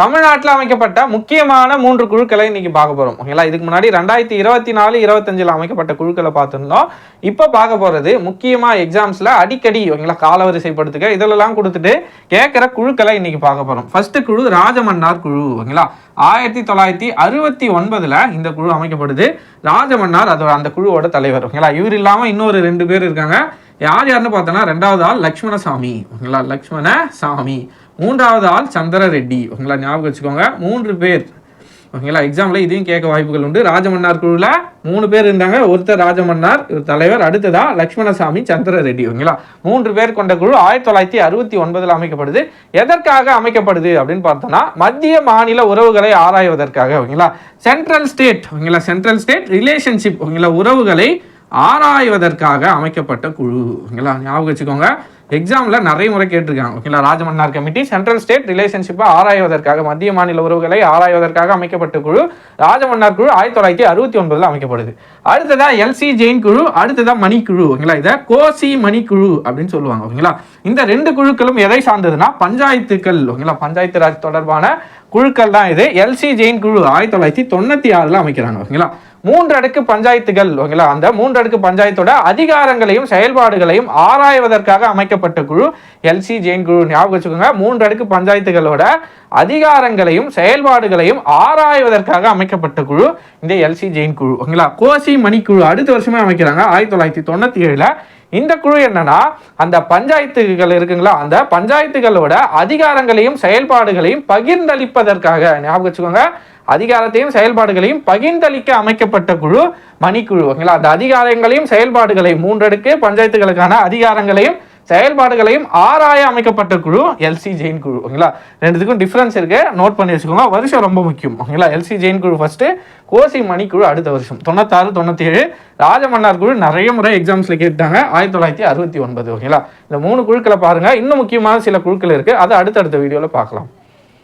தமிழ்நாட்டில் அமைக்கப்பட்ட முக்கியமான மூன்று குழுக்களை இன்னைக்கு பார்க்க போகிறோம் ஓகேங்களா? இதுக்கு முன்னாடி ரெண்டாயிரத்தி இருபத்தி நாலு இருபத்தஞ்சில் அமைக்கப்பட்ட குழுக்களை பார்த்துருந்தோம். இப்போ பார்க்க போகிறது முக்கியமாக எக்ஸாம்ஸில் அடிக்கடி ஓகேங்களா காலவரிசைப்படுத்துக. இதெல்லாம் கொடுத்துட்டு கேட்குற குழுக்களை இன்னைக்கு பார்க்க போகிறோம் ஃபர்ஸ்ட் குழு ராஜமன்னார் குழு ஓகேங்களா? ஆயிரத்தி தொள்ளாயிரத்தி அறுபத்தி ஒன்பதில் இந்த குழு அமைக்கப்படுது. ராஜமன்னார் அதோட அந்த குழுவோட தலைவர் ஓகேங்களா? இவர் இல்லாமல் இன்னொரு ரெண்டு பேர் இருக்காங்க. யார் யாருன்னு பார்த்தோன்னா ரெண்டாவது ஆள் லக்ஷ்மணசாமி ஓகேங்களா? லக்ஷ்மண சாமி மூன்றாவது ஆள் சந்திர ரெட்டி ஓகேங்களா? ஞாபகம் வச்சுக்கோங்க. மூன்று பேர். ஓகேங்களா? எக்ஸாமில் இதையும் கேட்க வாய்ப்புகள் உண்டு. ராஜமன்னார் குழுவில் மூணு பேர் இருந்தாங்க. ஒருத்தர் ராஜமன்னார் ஒரு தலைவர் அடுத்ததா லக்ஷ்மணசாமி சந்திர ரெட்டி ஓகேங்களா? மூன்று பேர் கொண்ட குழு ஆயிரத்தி தொள்ளாயிரத்தி அறுபத்தி ஒன்பதில் அமைக்கப்படுது. எதற்காக அமைக்கப்படுது அப்படின்னு பார்த்தோம்னா மத்திய மாநில உறவுகளை ஆராய்வதற்காக. ஓகேங்களா? சென்ட்ரல் ஸ்டேட் ஓகேங்களா? சென்ட்ரல் ஸ்டேட் ரிலேஷன்ஷிப் ஓகேங்களா? உறவுகளை ஆராய்வதற்காக அமைக்கப்பட்ட குழு. ஓகேங்களா? ஞாபகம் வச்சுக்கோங்க. எக்ஸாமில் நிறைய முறை கேட்டிருக்காங்க. ஓகேங்களா ராஜமன்னார் கமிட்டி சென்ட்ரல் ஸ்டேட் ரிலேஷன்ஷிப்பை ஆராய்வதற்காக மத்திய மாநில உறவுகளை ஆராய்வதற்காக அமைக்கப்பட்ட குழு ராஜமன்னார் குழு ஆயிரத்தி தொள்ளாயிரத்தி அறுபத்தி ஒன்பதில் அமைக்கப்படுது அடுத்ததாக எல்சி ஜெயின் குழு அடுத்ததாக மணிக்குழு ஓகேங்களா இதை கோசி மணிக்குழு அப்படின்னு சொல்லுவாங்க ஓகேங்களா இந்த ரெண்டு குழுக்களும் எதை சார்ந்ததுன்னா பஞ்சாயத்துக்கள் ஓகேங்களா பஞ்சாயத்து ராஜ் தொடர்பான குழுக்கள் தான் இது எல்சி ஜெயின் குழு ஆயிரத்தி தொள்ளாயிரத்தி தொண்ணூற்றி ஆறில் அமைக்கிறாங்க ஓகேங்களா மூன்று அடுக்கு பஞ்சாயத்துகள் ஓகேங்களா? அந்த மூன்று அடுக்கு பஞ்சாயத்தோட அதிகாரங்களையும் செயல்பாடுகளையும் ஆராய்வதற்காக அமைக்கப்பட்ட குழு எல்சி ஜெயின் குழு ஞாபகம் வச்சுக்கோங்க. மூன்று அடுக்கு பஞ்சாயத்துகளோட அதிகாரங்களையும் செயல்பாடுகளையும் ஆராய்வதற்காக அமைக்கப்பட்ட குழு இந்த எல்சி ஜெயின் குழு ஓகேங்களா? கோசி மணிக்குழு அடுத்த வருஷமே அமைக்கிறாங்க ஆயிரத்தி தொள்ளாயிரத்தி தொண்ணூற்றி ஏழில் இந்த குழு என்னன்னா அந்த பஞ்சாயத்துகள் இருக்குங்களா? அந்த பஞ்சாயத்துகளோட அதிகாரங்களையும் செயல்பாடுகளையும் பகிர்ந்தளிப்பதற்காக ஞாபகம் வச்சுக்கோங்க. அதிகாரத்தையும் செயல்பாடுகளையும் பகிர்ந்தளிக்க அமைக்கப்பட்ட குழு மணிக்குழு. ஓகேங்களா? அந்த அதிகாரங்களையும் செயல்பாடுகளையும் மூன்றடுக்கு பஞ்சாயத்துகளுக்கான அதிகாரங்களையும் செயல்பாடுகளையும் ஆராய அமைக்கப்பட்ட குழு எல்சி ஜெயின் குழு. ஓகேங்களா? ரெண்டுத்துக்கும் டிஃப்ரென்ஸ் இருக்கு. நோட் பண்ணி வச்சுக்கோங்க. வருஷம் ரொம்ப முக்கியம். ஓகேங்களா? எல்சி ஜெயின் குழு ஃபர்ஸ்ட் கோசி மணிக்குழு அடுத்த வருஷம். தொண்ணூத்தாறு தொண்ணூத்தேழு ராஜமன்னார் குழு நிறைய முறை எக்ஸாம்ஸ்ல கேட்டாங்க ஆயிரத்தி தொள்ளாயிரத்தி அறுபத்தி ஒன்பது. ஓகேங்களா? இந்த மூணு குழுக்களை பாருங்க. இன்னும் முக்கியமான சில குழுக்கள் இருக்கு. அதை அடுத்தடுத்த வீடியோவில் பார்க்கலாம்.